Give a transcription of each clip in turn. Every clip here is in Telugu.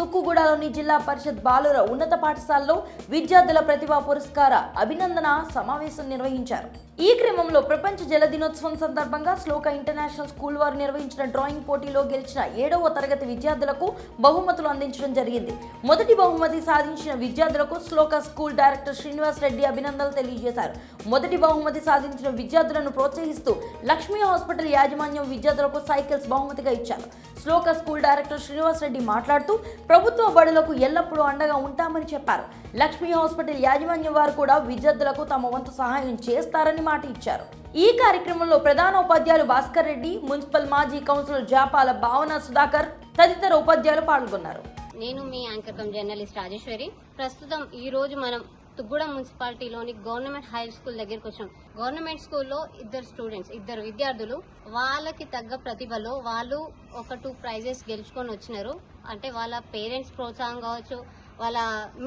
తుక్కుగూడలోని జిల్లా పరిషత్ బాలుర ఉన్నత పాఠశాలలో విద్యార్థుల ప్రతిభా పురస్కార అభినందన సమావేశం నిర్వహించారు. ఈ క్రమంలో ప్రపంచ జల దినోత్సవం సందర్భంగా శ్లోక ఇంటర్నేషనల్ స్కూల్ వారు నిర్వహించిన డ్రాయింగ్ పోటీలో గెలిచిన ఏడవ తరగతి విద్యార్థులకు బహుమతులు అందించడం జరిగింది. మొదటి బహుమతి సాధించిన విద్యార్థులకు శ్లోక స్కూల్ డైరెక్టర్ శ్రీనివాస్ రెడ్డి అభినందనలు తెలియజేశారు. మొదటి బహుమతి సాధించిన విద్యార్థులను ప్రోత్సహిస్తూ లక్ష్మీ హాస్పిటల్ యాజమాన్యం విద్యార్థులకు సైకిల్స్ బహుమతిగా ఇచ్చారు. శ్లోక స్కూల్ డైరెక్టర్ శ్రీనివాస్ రెడ్డి మాట్లాడుతూ ప్రభుత్వ బడులకు ఎల్లప్పుడూ అండగా ఉంటామని చెప్పారు. లక్ష్మీ హాస్పిటల్ యాజమాన్యం వారు కూడా విద్యార్థులకు తమ వంతు సహాయం చేస్తారని మాట ఇచ్చారు. ఈ కార్యక్రమంలో ప్రధాన ఉపాధ్యాయులు భాస్కర్ రెడ్డి మున్సిపల్ మాజీ కౌన్సిలర్ జాపాల భావన సుధాకర్ తదితర ఉపాధ్యాయులు పాల్గొన్నారు. నేను మీ యాంకర్ కమ్ జర్నలిస్ట్ రాజేశ్వరి. ప్రస్తుతం ఈ రోజు మనం తుగ్గూడ మున్సిపాలిటీలోని గవర్నమెంట్ హై స్కూల్ దగ్గరికి వచ్చాం. గవర్నమెంట్ స్కూల్లో ఇద్దరు స్టూడెంట్స్ ఇద్దరు విద్యార్థులు వాళ్ళకి తగ్గ ప్రతిభలో వాళ్ళు ఒక టూ ప్రైజెస్ గెలుచుకొని వచ్చినారు. అంటే వాళ్ళ పేరెంట్స్ ప్రోత్సాహం కావచ్చు వాళ్ళ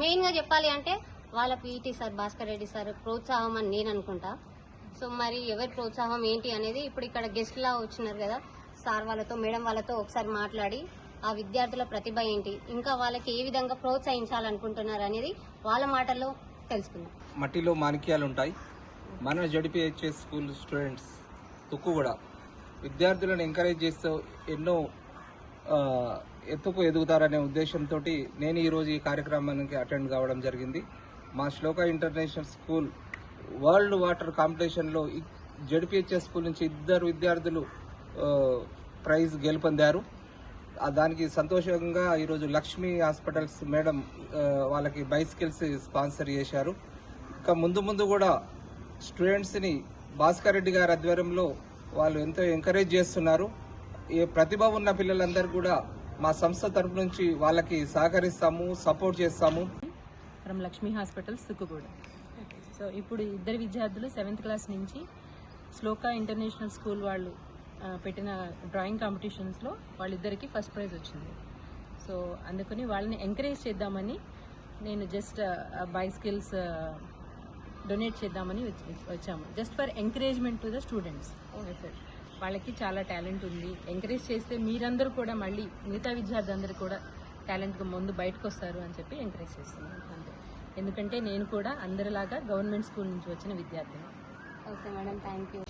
మెయిన్గా చెప్పాలి అంటే వాళ్ళ PET sir Bhaskar Reddy sir ప్రోత్సాహం అని నేను అనుకుంటా. సో మరి ఎవరి ప్రోత్సాహం ఏంటి అనేది ఇప్పుడు ఇక్కడ గెస్ట్ లా వచ్చినారు కదా సార్ వాళ్ళతో మేడం వాళ్ళతో ఒకసారి మాట్లాడి ఆ విద్యార్థుల ప్రతిభ ఏంటి ఇంకా వాళ్ళకి ఏ విధంగా ప్రోత్సహించాలనుకుంటున్నారు అనేది వాళ్ళ మాటల్లో తెలుసుకుందాం. మట్టిలో మాణిక్యాలు ఉంటాయి. మన జడిపిహెచ్ఎస్ స్కూల్ స్టూడెంట్స్ తుక్కు కూడా విద్యార్థులను ఎంకరేజ్ చేస్తూ ఎన్నో ఎత్తుకు ఎదుగుతారనే ఉద్దేశంతో నేను ఈరోజు ఈ కార్యక్రమానికి అటెండ్ కావడం జరిగింది. మా Shloka international school world water కాంపిటీషన్లో జడిపిహెచ్ఎస్ స్కూల్ నుంచి ఇద్దరు విద్యార్థులు ప్రైజ్ గెలుపొందారు. దానికి సంతోషంగా ఈరోజు లక్ష్మీ హాస్పిటల్స్ మేడం వాళ్ళకి బైసికల్స్ స్పాన్సర్ చేశారు. ఇంకా ముందు ముందు కూడా స్టూడెంట్స్ని భాస్కర్ రెడ్డి గారి ఆధ్వర్యంలో వాళ్ళు ఎంతో ఎంకరేజ్ చేస్తున్నారు. ఈ ప్రతిభ ఉన్న పిల్లలందరూ కూడా మా సంస్థ తరపు నుంచి వాళ్ళకి సహకరిస్తాము సపోర్ట్ చేస్తాము. From Lakshmi hospitals Tukkuguda so ఇప్పుడు ఇద్దరు విద్యార్థులు సెవెంత్ క్లాస్ నుంచి శ్లోకా ఇంటర్నేషనల్ స్కూల్ వాళ్ళు పెట్టిన డ్రాయింగ్ కాంపిటీషన్స్లో వాళ్ళిద్దరికి ఫస్ట్ ప్రైజ్ వచ్చింది. సో అందుకని వాళ్ళని ఎంకరేజ్ చేద్దామని నేను జస్ట్ బై స్కిల్స్ డొనేట్ చేద్దామని వచ్చాము. Just for encouragement to the students. Okay sir వాళ్ళకి చాలా టాలెంట్ ఉంది. ఎంకరేజ్ చేస్తే మీరందరూ కూడా మళ్ళీ మిగతా విద్యార్థులందరూ కూడా టాలెంట్గా ముందు బయటకు వస్తారు అని చెప్పి ఎంకరేజ్ చేస్తున్నాను. అంతే. ఎందుకంటే నేను కూడా అందరిలాగా గవర్నమెంట్ స్కూల్ నుంచి వచ్చిన విద్యార్థిని. Okay madam thank you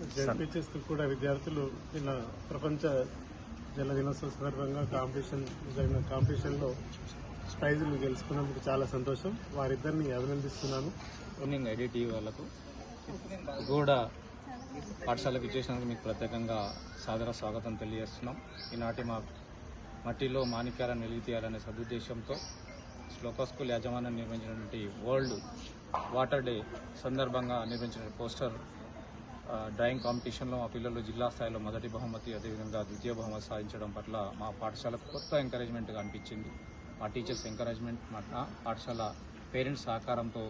ZPHS కూడా విద్యార్థులు నిన్న ప్రపంచ జల దినోత్సవం సందర్భంగా కాంపిటీషన్ జరిగిన కాంపిటీషన్లో ప్రైజులు గెలుచుకున్నందుకు చాలా సంతోషం. వారిద్దరిని అభినందిస్తున్నాను. మార్నింగ్ ఐడిటి వాళ్ళకు. కూడా పాఠశాలకు ఇచ్చేసినందుకు మీకు ప్రత్యేకంగా సాదర స్వాగతం తెలియజేస్తున్నాం. ఈనాటి మా మట్టిలో మాణిక్యాలను వెలిగి తీయాలనే సదుద్దేశంతో శ్లోక స్కూల్ యాజమాన్యం నిర్మించినటువంటి వరల్డ్ వాటర్ డే సందర్భంగా నిర్మించిన పోస్టర్ డ్రాయింగ్ కాంపిటీషన్లో మా పిల్లలు జిల్లా స్థాయిలో మొదటి బహుమతి అదేవిధంగా ద్వితీయ బహుమతి సాధించడం పట్ల మా పాఠశాలకు కొత్త ఎంకరేజ్మెంట్గా అనిపించింది. మా టీచర్స్ ఎంకరేజ్మెంట్ మా నా పాఠశాల పేరెంట్స్ సహకారంతో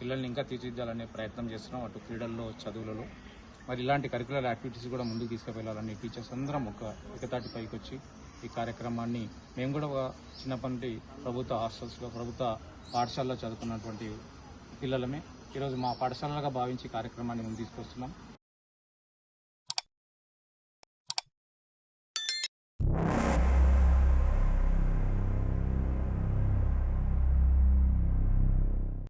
పిల్లల్ని ఇంకా తీర్చిదిద్దాలనే ప్రయత్నం చేస్తున్నాం అటు క్రీడల్లో చదువులలో. మరి ఇలాంటి కరికులర్ యాక్టివిటీస్ కూడా ముందుకు తీసుకువెళ్ళాలని టీచర్స్ అందరం ఒక ఎకతాటి పైకి వచ్చి ఈ కార్యక్రమాన్ని మేము కూడా ఒక చిన్నప్పటి ప్రభుత్వ హాస్టల్స్లో ప్రభుత్వ పాఠశాలలో చదువుకున్నటువంటి పిల్లలమే. ఈరోజు మా పాఠశాలగా భావించి కార్యక్రమాన్ని ముందు తీసుకొస్తున్నాం.